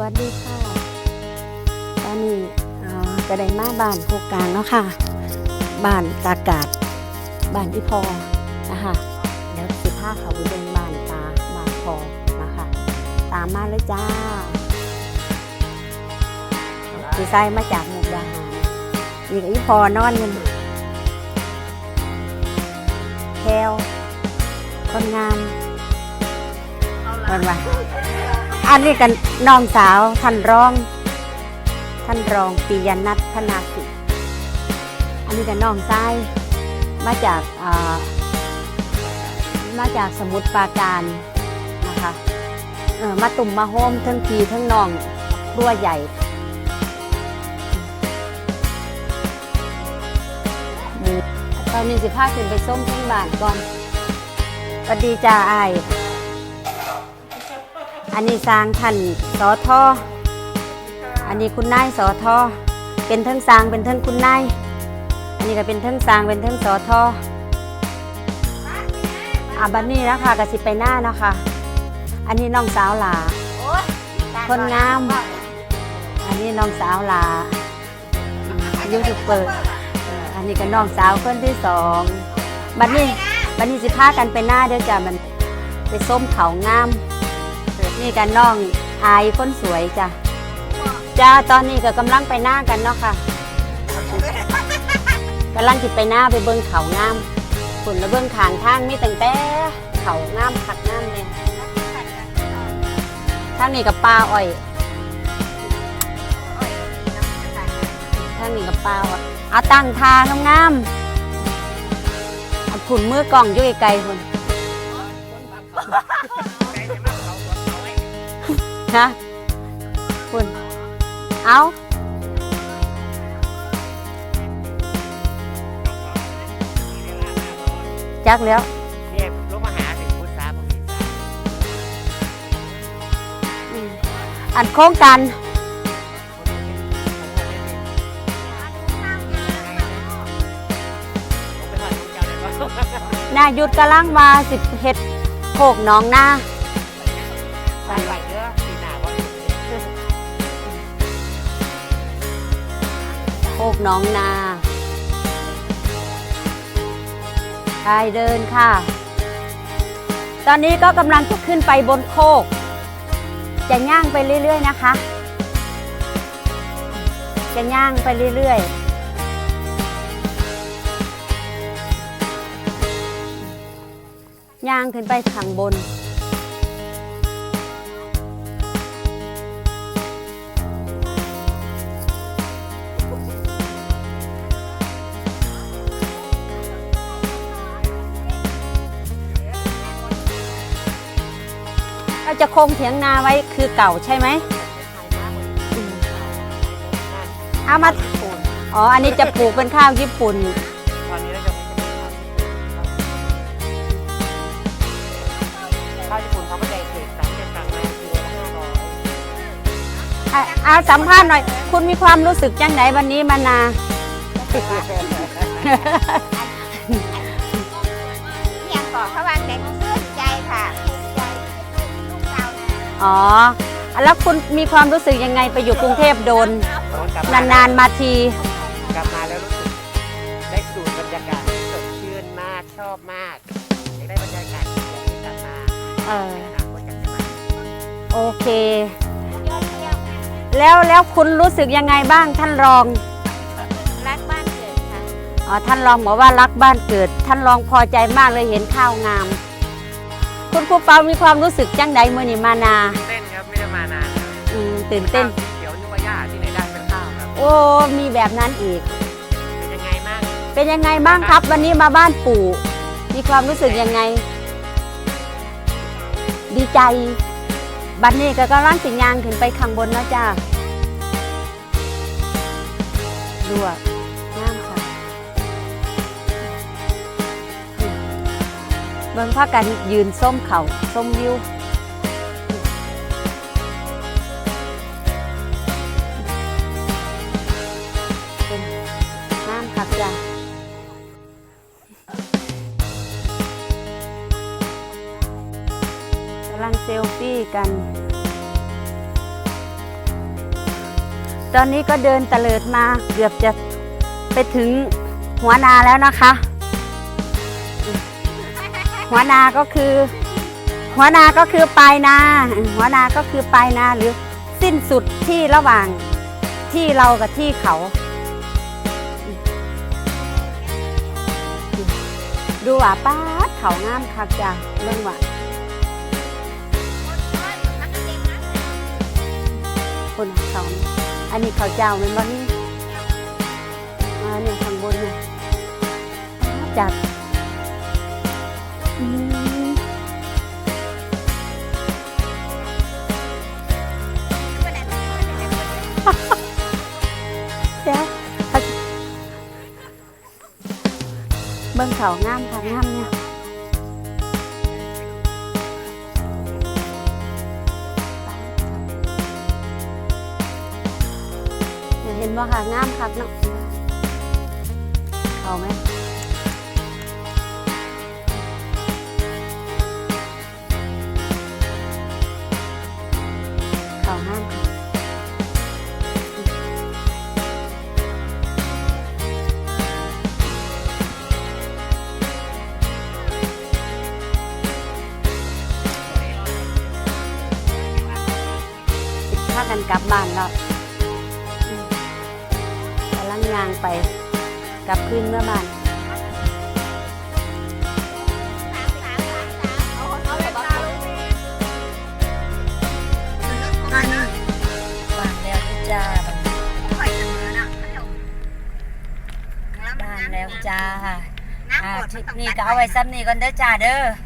วัสดีค่ะ ตอนนี้เอ่อก็ได้มาบ้านโคกกลางแล้วค่ะ บ้านตากาดบ้านอีพอนะคะเดี๋ยวสิพาเขาไปเดินบ้านตาบ้านพอนะคะ ตามมาเลยจ้าสีไซมาจากมุกดาหารนี่ก็อีพอนอนกันแคลคนงามวันว่า อันนี้กันน้องสาวท่านรอง ท่านรองปียนัทพนาสิอันนี้กันน้องชายมาจากมาจากสมุทรปราการนะคะเออมาตุ่มมาโฮมทั้งพีทั้งน้องรัวใหญ่ตอนนี้สิพาขึ้นไปส้มทั้งบ้านก่อนสวัสดีจ้าไอ อันนี้สร้างท่านสอทออันนี้คุณนายสอทอเป็นทั้งสร้างเป็นทั้งคุณนายอันนี้ก็เป็นทั้งสร้างเป็นทั้งสอทออะบันนี้นะคะกสิไปหน้านะคะ อันนี้น้องสาวหลาคนงาม อันนี้น้องสาวหลายูทูบเบอร์เอออันนี้ก็น้องสาวคนที่สองบันนี้บันนี้สิพากันไปหน้าเดี๋ยวจะมันไปส้มเขางาม นี่กันน้องอายคนสวยจ้ะจ้าตอนนี้ก็กำลังไปหน้ากันเนาะค่ะกำลังจิไปหน้าไปเบิ้งเขางามฝุ่นแล้วเบิ้งขางทางมีตั้งแต่เขางามผักงามเลยทางนี้กับปลาอ้อยทางนี้กับปลาอ้อยเอาตั้งทางงามๆเอาขุนมือกล่องอยู่ไกลๆคุณ ฮะคุณเอาจักแล้วเนี่ยลงมาหาถึงพุทธาผมมีสาอืมอันโครงการผมไปทอดของเจ้าเลยว่านายุดกำลังมาสิบเฮ็ดโขกหน้องหน้าใส่ไหวเด้อปี โคกน้องนาชายเดินค่ะ ตอนนี้ก็กำลังจะขึ้นไปบนโคก จะย่างไปเรื่อย ๆ นะคะ จะย่างไปเรื่อย ๆย่างขึ้นไปข้างบน เราจะคงเถียงนาไว้คือเก่าใช่ไหมอืมเอามาอ๋อ อันนี้จะปลูกเป็นข้าวญี่ปุ่น ตอนนี้เราจะไม่ข้าวญี่ปุ่นเขาไม่ได้เสกสรรจะสั่งมากิโลละห้าร้อยอะอาสัมภาษณ์หน่อย คุณมีความรู้สึกยังไงวันนี้มานา อ๋อ แล้วคุณมีความรู้สึกยังไงไปอยู่กรุงเทพโดน กลับมานานๆมาที กลับมาแล้วรู้สึกได้สูดบรรยากาศที่สดชื่นมากชอบมากอยากได้บรรยากาศแบบนี้กลับมาเออ ในอนาคตอยากจะมาโอเคยอดเยี่ยมแล้วแล้วคุณรู้สึกยังไงบ้างท่านรอง รักบ้านเกิดค่ะ อ๋อท่านรองบอกว่ารักบ้านเกิด ท่านรองพอใจมากเลยเห็นข้าวงาม คุณครูเปามีความรู้สึกจังใดเมื่อนี่มานาเต้นครับไม่ได้มานานครับอืมตื่นเต้นข้าวสีเขียวนึกว่าหญ้าที่ไหนได้เป็นข้าวครับ โอ้มีแบบนั้นอีก เป็นยังไงบ้างเป็นยังไงบ้างครับ วันนี้มาบ้านปู่ มีความรู้สึกยังไง ดีใจ บัดนี้ก็กำลังสิยางขึ้นไปข้างบนแล้วจ้าดูอะ เบิ่งพากันยืนส้มเขาส้มวิวน้ำครับจ้ะกำลังเซลฟี่กัน ตอนนี้ก็เดินตะเลิดมาเกือบจะไปถึงหัวนาแล้วนะคะ หัวนาก็คือ หัวนาก็คือปลายนา หัวนาก็คือปลายนาหรือสิ้นสุดที่ระหว่างที่เรากับที่เขา ดูว่าป้าเขางามคักจ้ะเรื่องว่าคนเขาอันนี้เขาเจ้าเป็นบ่นี่อันนี้ข้างบนเนี่ยจัด เดี๋ยวเขาเบิ่งเขางามค่ะงามเนี่ยเนี่ยเห็นบ่ค่ะงามคักเนาะเขาไหม พากันกลับบ้านแล้วกำลังยางไปกลับคืนเมื่อบ้านบ้านแล้วจ้าบ้านแล้วจ้าน้ำอ่าทริปนี้ก็เอาไว้ซ้ำนี่ก่อนเด้อจ้าเด้อ